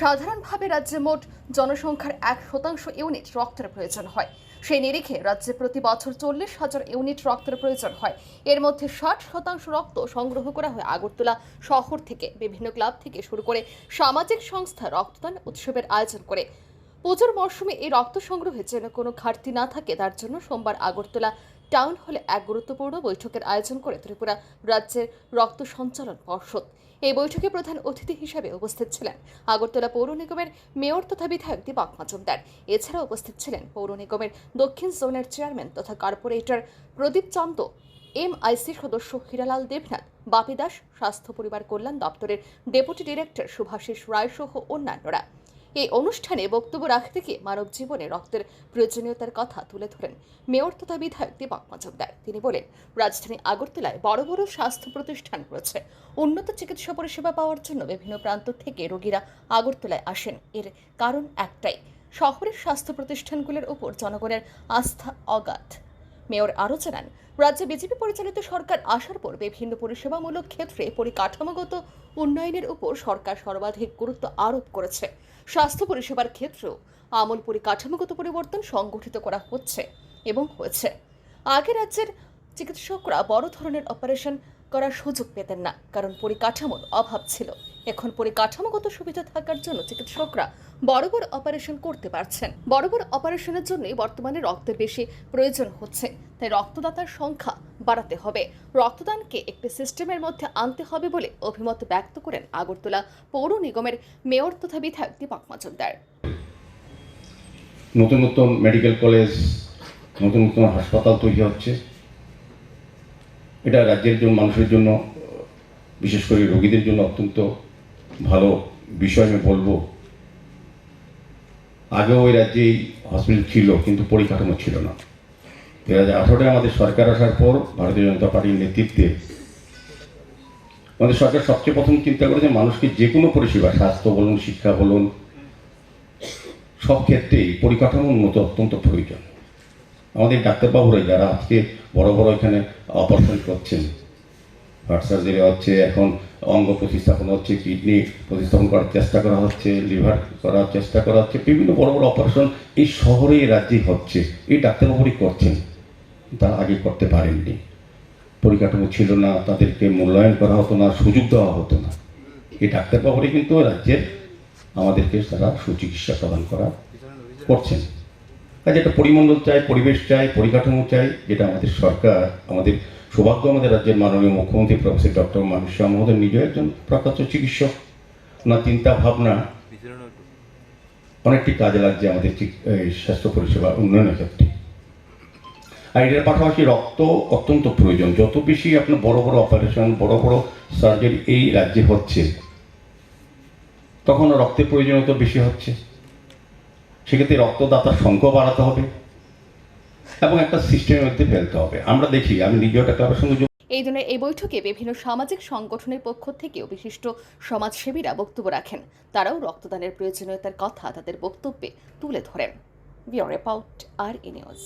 সাধারণভাবে রাজ্যে মোট জনসংখ্যার এক শতাংশ ইউনিট রক্তের প্রয়োজন হয়। সেই নিরিখে রাজ্যে প্রতি বছর চল্লিশ হাজার ইউনিট রক্তের প্রয়োজন হয়। এর মধ্যে ষাট শতাংশ রক্ত সংগ্রহ করা হয় আগরতলা শহর থেকে। বিভিন্ন ক্লাব থেকে শুরু করে সামাজিক সংস্থা রক্তদান উৎসবের আয়োজন করে। পুজোর মরশুমে এই রক্ত সংগ্রহে যেন কোনো ঘাটতি না থাকে, তার জন্য সোমবার আগরতলা টাউন হলে এক গুরুত্বপূর্ণ বৈঠকের আয়োজন করে ত্রিপুরা রাজ্যের রক্ত সঞ্চালন পর্ষদ। এই বৈঠকে প্রধান অতিথি হিসেবে উপস্থিত ছিলেন আগরতলা পৌর নিগমের মেয়র তথা বিধায়ক দীপক মজুমদার। এছাড়া উপস্থিত ছিলেন পৌর নিগমের দক্ষিণ জোনের চেয়ারম্যান তথা কর্পোরেটর প্রদীপ চন্দ এমআইসি সদস্য হীরালাল দেবনাথ, বাপি দাস, স্বাস্থ্য পরিবার কল্যাণ দপ্তরের ডেপুটি ডিরেক্টর শুভাশিস রায় সহ অন্যান্যরা। এই অনুষ্ঠানে বক্তব্য রাখতে গিয়ে মানব জীবনে রক্তের প্রয়োজনীয়তার কথা তুলে ধরেন মেয়র তথা বিধায়ক দীপক মজুমদার। তিনি বলেন, রাজধানী আগরতলায় বড় বড় স্বাস্থ্য প্রতিষ্ঠান রয়েছে। উন্নত চিকিৎসা পরিষেবা পাওয়ার জন্য বিভিন্ন প্রান্ত থেকে রোগীরা আগরতলায় আসেন। এর কারণ একটাই, শহরের স্বাস্থ্য প্রতিষ্ঠানগুলোর উপর জনগণের আস্থা অগাধ। মেয়র আরও জানান, রাজ্যে বিজেপি পরিচালিত সরকার আসার পর বিভিন্ন পরিষেবামূলক ক্ষেত্রে পরিকাঠামোগত উন্নয়নের উপর সরকার সর্বাধিক গুরুত্ব আরোপ করেছে। স্বাস্থ্য পরিষেবার ক্ষেত্রেও আমূল পরিকাঠামোগত পরিবর্তন সংগঠিত করা হচ্ছে এবং হয়েছে। আগে রাজ্যের চিকিৎসকরা বড় ধরনের অপারেশন করার সুযোগ পেতেন না, কারণ পরিকাঠামোর অভাব ছিল। এখন পরিকাঠামোগত সুবিধা থাকার জন্য চিকিৎসকরা বড় বড় অপারেশন করতে পারছেন। বড় বড় অপারেশনের জন্যই বর্তমানে রক্তের বেশি প্রয়োজন হচ্ছে। তাই রক্তদাতার সংখ্যা বাড়াতে হবে। রক্তদানকে একটি সিস্টেমের মধ্যে আনতে হবে বলে অভিমত ব্যক্ত করেন আগরতলা পৌর নিগমের মেয়র তথা বিধায়ক দীপক মজুমদার। নতুন নতুন মেডিকেল কলেজ নতুন নতুন হাসপাতাল তৈরি হচ্ছে। এটা রাজ্যের জন্য, মানুষের জন্য, বিশেষ করে রোগীদের জন্য অত্যন্ত ভালো বিষয় আমি বলব। আগেও ওই রাজ্যে হসপিটাল ছিল, কিন্তু পরিকাঠামো ছিল না। দু হাজার আমাদের সরকার আসার পর ভারতীয় জনতা পার্টির নেতৃত্বে আমাদের সরকার সবচেয়ে প্রথম চিন্তা করেছে মানুষকে যে কোনো পরিষেবা, স্বাস্থ্য বলুন, শিক্ষা বলুন, সব ক্ষেত্রেই পরিকাঠামো উন্নত, অত্যন্ত প্রয়োজন। আমাদের ডাক্তারবাবুরা যারা আজকে বড় বড় এখানে অপারেশন করছেন হার্ট সার্জারি হচ্ছে, এখন অঙ্গ প্রতিস্থাপন হচ্ছে কিডনি প্রতিস্থাপন করার চেষ্টা করা হচ্ছে লিভার করার চেষ্টা করা হচ্ছে, বিভিন্ন বড় বড় অপারেশন এই শহরে এই রাজ্যেই হচ্ছে। এই ডাক্তারবাবুরই করছেন। তারা আগে করতে পারেননি। পরিকাঠামো ছিল না, তাদেরকে মূল্যায়ন করা হতো না, সুযোগ দেওয়া হতো না। এই ডাক্তারবাবুরাই কিন্তু রাজ্যের আমাদেরকে তারা সুচিকিৎসা প্রদান করা করছেন। কাজে একটা পরিমণ্ডল চাই, পরিবেশ চাই, পরিকাঠামো চাই, যেটা আমাদের সরকার, আমাদের সৌভাগ্য আমাদের রাজ্যের মাননীয় মুখ্যমন্ত্রী প্রফেসর ডক্টর মানুষ শাহ মহোদয় নিজেও একজন প্রখ্যাত চিকিৎসক। ওনার চিন্তা ভাবনা অনেকটি কাজে লাগছে আমাদের স্বাস্থ্য পরিষেবা উন্নয়নের ক্ষেত্রে। আর এটার পাশাপাশি রক্ত অত্যন্ত প্রয়োজন। যত বেশি আপনার বড় বড় অপারেশন, বড় বড় সার্জারি এই রাজ্যে হচ্ছে তখন রক্তের প্রয়োজনীয়তা বেশি হচ্ছে। সেক্ষেত্রে রক্তদাতার সংখ্যা বাড়াতে হবে। এবং একটা সিস্টেমের মধ্যে ফেলতে হবে। আমরা দেখি, আমি নিজেও একটা ক্লাবের সঙ্গে এই দিনের এই বৈঠকে বিভিন্ন সামাজিক সংগঠনের পক্ষ থেকেও বিশিষ্ট সমাজসেবীরা বক্তব্য রাখেন। তারাও রক্তদানের প্রয়োজনীয়তার কথা তাদের বক্তব্যে তুলে ধরেন। বিও রিপোর্ট, আর ই নিউজ।